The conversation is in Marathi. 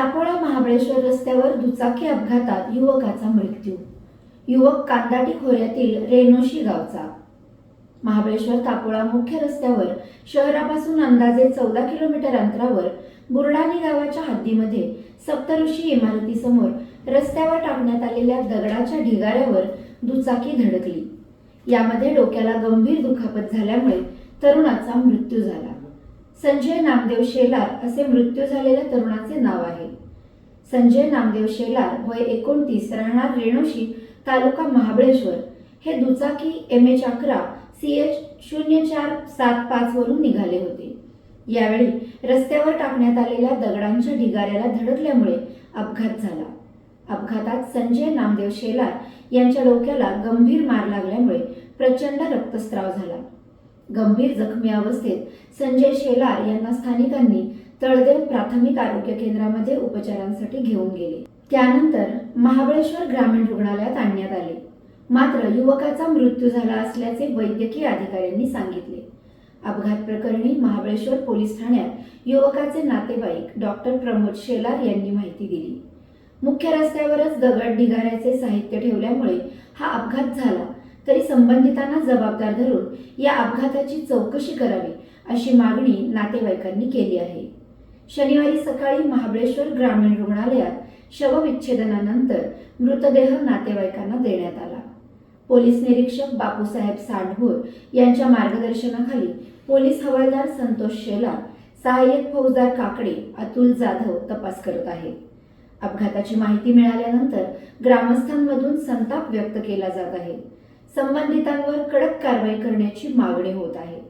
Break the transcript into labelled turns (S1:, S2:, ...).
S1: टापोळा महाबळेश्वर रस्त्यावर दुचाकी अपघातात युवकाचा मृत्यू. युवक कांदाटी खोऱ्यातील रेणोशी गावचा. महाबळेश्वर तापोळा मुख्य रस्त्यावर शहरापासून अंदाजे चौदा किलोमीटर अंतरावर बुरडाणी गावाच्या हद्दीमध्ये सप्तऋषी इमारतीसमोर रस्त्यावर टाकण्यात आलेल्या दगडाच्या ढिगाऱ्यावर दुचाकी धडकली. यामध्ये डोक्याला गंभीर दुखापत झाल्यामुळे तरुणाचा मृत्यू झाला. संजय नामदेव शेलार असे मृत्यू झालेल्या तरुणाचे नाव आहे. संजय नामदेव शेलार वय एकोणतीस राहणार रेणोशी तालुका महाबळेश्वर. हे दुचाकी एम एच अकरा सी एच शून्य चार सात पाच वरून निघाले होते. यावेळी रस्त्यावर टाकण्यात आलेल्या दगडांच्या ढिगाऱ्याला धडकल्यामुळे अपघात झाला. अपघातात संजय नामदेव शेलार यांच्या डोक्याला गंभीर मार लागल्यामुळे प्रचंड रक्तस्राव झाला. गंभीर जखमी अवस्थेत संजय शेलार यांना स्थानिकांनी तळदेव प्राथमिक आरोग्य केंद्रामध्ये उपचारांसाठी घेऊन गेले. त्यानंतर महाबळेश्वर ग्रामीण रुग्णालयात आणण्यात आले. मात्र युवकाचा मृत्यू झाला असल्याचे वैद्यकीय अधिकाऱ्यांनी सांगितले. अपघात प्रकरणी महाबळेश्वर पोलीस ठाण्यात युवकाचे नातेवाईक डॉक्टर प्रमोद शेलार यांनी माहिती दिली. मुख्य रस्त्यावरच दगड ढिगाऱ्याचे साहित्य ठेवल्यामुळे हा अपघात झाला तरी संबंधितांना जबाबदार धरून या अपघाताची चौकशी करावी अशी मागणी नातेवाईकांनी केली आहे. शनिवारी सकाळी महाबळेश्वर ग्रामीण रुग्णालयात शवविच्छेदनानंतर मृतदेह नातेवाईकांना देण्यात आला. पोलीस निरीक्षक बापूसाहेब सांडभोर यांच्या मार्गदर्शनाखाली पोलीस हवालदार संतोष शेला सहाय्यक फौजदार काकडे अतुल जाधव तपास करत आहेत. अपघाताची माहिती मिळाल्यानंतर ग्रामस्थांमधून संताप व्यक्त केला जात आहे. संबंधितांवर कडक कारवाई करण्याची मागणी होत आहे.